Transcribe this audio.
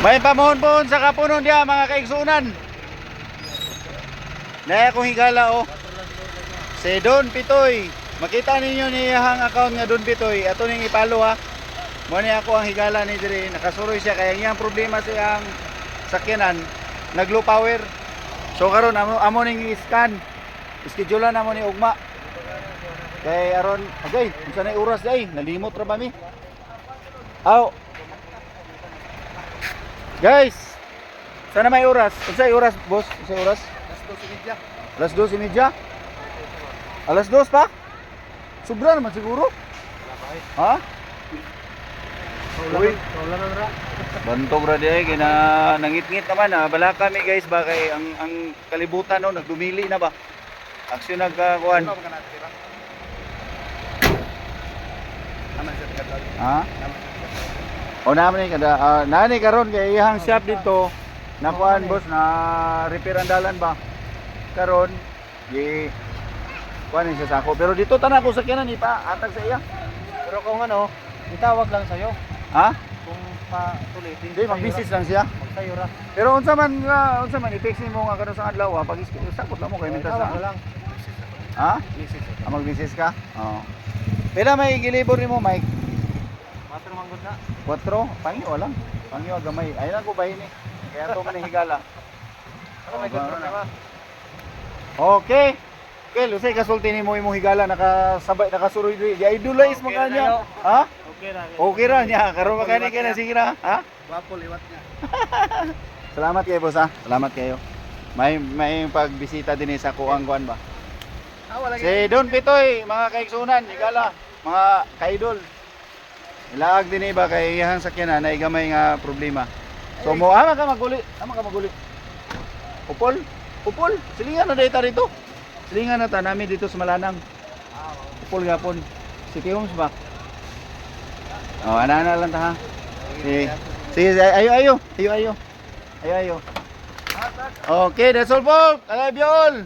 May pamuhon-puhon sa kapunon diya mga kaigsunan. Naya akong higala oh. Si Don Pitoy. Makita ninyo niyang account nga Don Pitoy. Ato ning ipalo ha. Mo ni ako ang higala ni diri. Nakasuroy siya kaya iyang problema sa iyang sakyanan. Nag low power. So karon amo amo ning i-scan. Ischedulean amo ni ugma. Kay aron agay, unsa na oras day? Nalimot ra ba mi? Aw. Guys, sana may oras. Unsa ay oras, boss? Unsa ay oras? Alas 12 media. Alas 2 pa? Sobra naman siguro. Ha? Uy. Bantog ra di ay kina nangit-ngit naman ah. Bala kami guys ba kay ang ang kalibutan no nagdumili na ba? Aksyon nagkakuan. Ha? O naman ni kada uh, nani karon kay iyang shop dito nakuan boss na repair ang dalan ba? Karon gi kuan ni sa sako pero dito tanan ko sa kinan ipa atag sa iya. Pero kung ano, itawag lang sa'yo. Ha? Kung patuloy, Hindi mag-message lang siya. Magsayo ra. Pero unsa man nga unsa man i-text nimo nga karon sa adlaw pag sakot lang mo kay mintas sa. lang. Ha? Message. Ah, mag-message ka? Oo. Pila may gilibor nimo Mike? Master manggod na. 4? Pangyo lang. Pangyo gamay. Ay lang ko bahin ni. Kaya to man higala. Ano may good na. problema? Okay. Okay, lusay kasulti nimo imong higala nakasabay nakasuroy diri. Di idolize mo Okay kanya. na, no? Ha? Okay na. Okay ra niya. Karon makani kay na sige na. Ha? Wapo liwat niya. Salamat kayo boss ha. Salamat kayo. May may pagbisita din sa kuang kuan ba. Ah, wala Si Don Pitoy, mga kaigsunan, higala, mga kaidol. Ilaag din iba kay iyang sakyanan na gamay nga problema. So mo ama ka maguli, ama ka maguli. Upol, upol, silingan na data rito. Silingan na ta nami dito sa Malanang. Upol gapon. City Homes ba? Oh, ana na lang ta ha. Sige, sige, ayo ayo, ayo ayo. Ayo ayo. Okay, that's all folks. I love you all.